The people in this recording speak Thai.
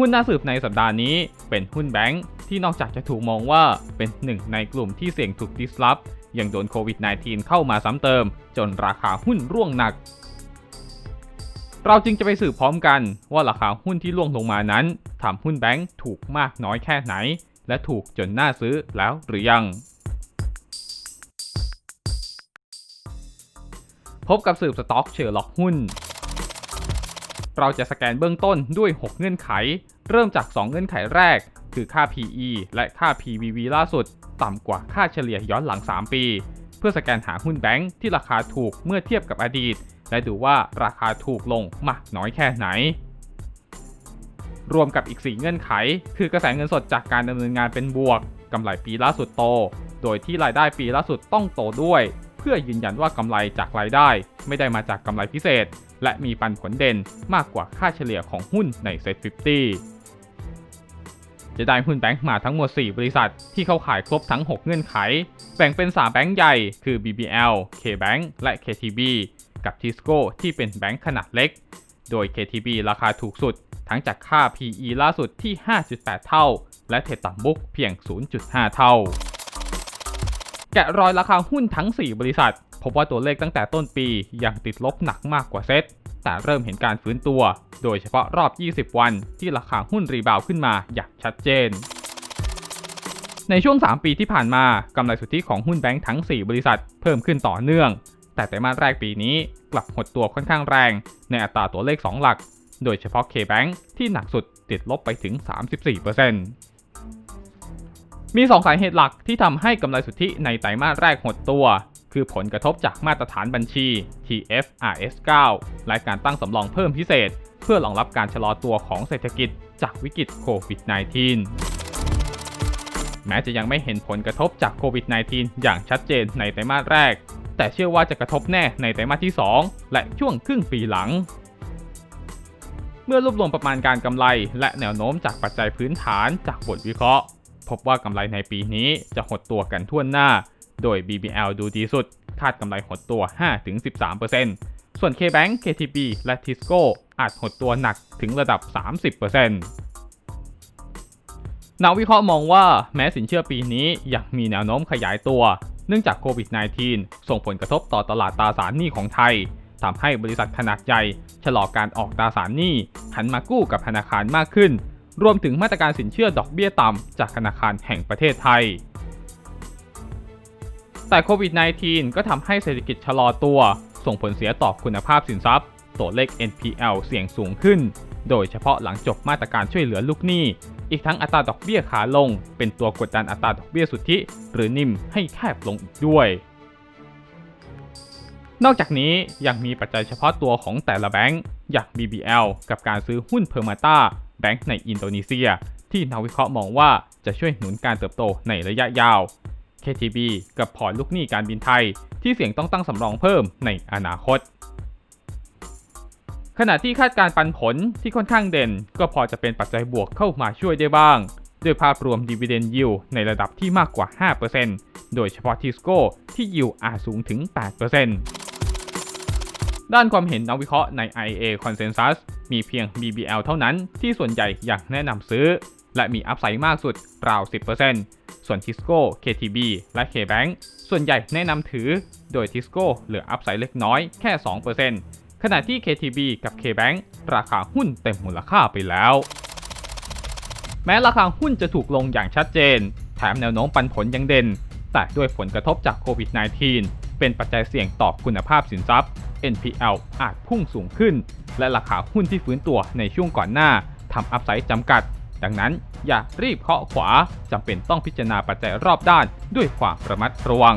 หุ้นน่าสืบในสัปดาห์นี้เป็นหุ้นแบงค์ที่นอกจากจะถูกมองว่าเป็นหนึ่งในกลุ่มที่เสี่ยงถูกดิสลอฟยังโดนโควิด -19 เข้ามาซ้ำเติม จนราคาหุ้นร่วงหนัก เราจึงจะไปสืบพร้อมกันว่าราคาหุ้นที่ร่วงลงมานั้นทำหุ้นแบงค์ถูกมากน้อยแค่ไหน และถูกจนน่าซื้อแล้วหรือยัง พบกับสืบสต็อกเชอร์ล็อกหุ้น เราจะสแกนเบื้องต้นด้วย 6 เงื่อนไข เริ่มจาก 2 เงื่อนไขแรก คือค่า PE และค่า PVV ล่าสุด ต่ำกว่าค่าเฉลี่ยย้อนหลัง 3 ปี เพื่อสแกนหาหุ้นแบงค์ที่ราคาถูกเมื่อเทียบกับอดีต และดูว่าราคาถูกลงมากน้อยแค่ไหน รวมกับอีก 4 เงื่อนไข คือกระแสเงินสดจากการดำเนินงานเป็นบวกกำไรปีล่าสุดโต โดยที่รายได้ปีล่าสุดต้องโตด้วย พื่อยืนยันว่ากำไรจากรายได้ ไม่ได้มาจากกำไรพิเศษ และมีปันผลเด่นมากกว่าค่าเฉลี่ยของหุ้นในเซ็ต50จะได้หุ้นแบงค์มาทั้งหมด 4 บริษัท ที่เข้าขายครบทั้ง 6 เงื่อนไข แบ่งเป็น 3 แบงค์ใหญ่ คือ BBL KBank และ KTB กับ Tisco ที่เป็นแบงค์ขนาดเล็ก โดย KTB ราคาถูกสุด ทั้งจากค่า PE ล่าสุดที่ 5.8 เท่า และเทต่ำบุ๊กเพียง 0.5 เท่า แกะรอยราคาหุ้นทั้ง 4 บริษัท พบว่าตัวเลขตั้งแต่ต้นปียังติดลบหนักมากกว่าเซตแต่เริ่มเห็นการฟื้นตัว โดยเฉพาะรอบ 20 วันที่ราคาหุ้นรีบาวขึ้นมาอย่างชัดเจน ในช่วง 3 ปีที่ผ่านมากำไรสุทธิของหุ้นแบงค์ทั้ง 4 บริษัทเพิ่มขึ้นต่อเนื่อง แต่ไตรมาสแรกปีนี้กลับหดตัวค่อนข้างแรง ในอัตราตัวเลข 2 หลัก โดยเฉพาะ K-Bank ที่หนักสุดติดลบไปถึง 34% มี 2 สาเหตุหลักที่ทำให้กำไรสุทธิในไตรมาสแรกหดตัว คือผลกระทบจากมาตรฐานบัญชี TFRS 9 และการตั้งสำรองเพิ่มพิเศษ เพื่อรองรับการชะลอตัวของเศรษฐกิจจากวิกฤตโควิด -19 แม้จะยังไม่เห็นผลกระทบจากโควิด -19 อย่างชัดเจนในไตรมาสแรก แต่เชื่อว่าจะกระทบแน่ในไตรมาสที่ 2 และช่วงครึ่งปีหลังเมื่อรวบรวมประมาณการกำไร และแนวโน้มจากปัจจัยพื้นฐานจากบทวิเคราะห์ พบว่ากำไรในปีนี้จะหดตัวกันทั่วหน้า โดย BBL ดูดีสุด คาดกำไรหดตัว 5-13%ส่วน KBank KTB และ Tisco อาจหดตัวหนักถึงระดับ 30%นักวิเคราะห์มองว่าแม้สินเชื่อปีนี้ยังมีแนวโน้มขยายตัว เนื่องจากโควิด -19 ส่งผลกระทบต่อตลาดตราสารหนี้ของไทยทำให้บริษัทขนาดใหญ่ชะลอการออกตราสารหนี้หันมากู้กับธนาคารมากขึ้น รวมถึงมาตรการสินเชื่อดอกเบี้ยต่ำจากธนาคารแห่งประเทศไทย แต่โควิด -19 ก็ทำให้เศรษฐกิจชะลอตัว ส่งผลเสียต่อคุณภาพสินทรัพย์ ตัวเลข NPL เสี่ยงสูงขึ้น โดยเฉพาะหลังจบมาตรการช่วยเหลือลูกหนี้ อีกทั้งอัตราดอกเบี้ยขาลง เป็นตัวกดดันอัตราดอกเบี้ยสุทธิ หรือนิมให้แคบลงอีกด้วยนอกจากนี้ยังมีปัจจัยเฉพาะตัวของแต่ละแบงก์อย่าง BBL กับการซื้อหุ้นเพอร์มาตา แบงก์ในอินโดนีเซีย ที่นักวิเคราะห์มองว่าจะช่วยหนุนการเติบโตในระยะยาว KTB กับพอร์ตลูกหนี้การบินไทย ที่เสี่ยงต้องตั้งสำรองเพิ่มในอนาคต ขณะที่คาดการปันผลที่ค่อนข้างเด่น ก็พอจะเป็นปัจจัยบวกเข้ามาช่วยได้บ้าง ด้วยภาพรวม Dividend Yield ในระดับที่มากกว่า 5%โดยเฉพาะ Tisco ที่ Yield อาจสูงถึง 8%ด้านความเห็นนักวิเคราะห์ใน IA Consensus มีเพียง BBL เท่านั้นที่ส่วนใหญ่อยากแนะนำซื้อ และมีอัพไซด์มากสุดราว 10%ส่วน Tisco KTB และ KBank ส่วนใหญ่แนะนำถือ โดย Tisco เหลืออัพไซด์เล็กน้อยแค่ 2%ขณะที่ KTB กับ KBank ราคาหุ้นเต็มมูลค่าไปแล้ว แม้ราคาหุ้นจะถูกลงอย่างชัดเจน แถมแนวโน้มปันผลยังเด่น แต่ด้วยผลกระทบจากโควิด -19 เป็นปัจจัยเสี่ยงต่อคุณภาพสินทรัพย์ NPL อาจพุ่งสูงขึ้น และราคาหุ้นที่ฟื้นตัวในช่วงก่อนหน้าทำอัพไซด์จำกัด ดังนั้นอย่ารีบเคาะขวาจำเป็นต้องพิจารณาปัจจัยรอบด้านด้วยความระมัดระวัง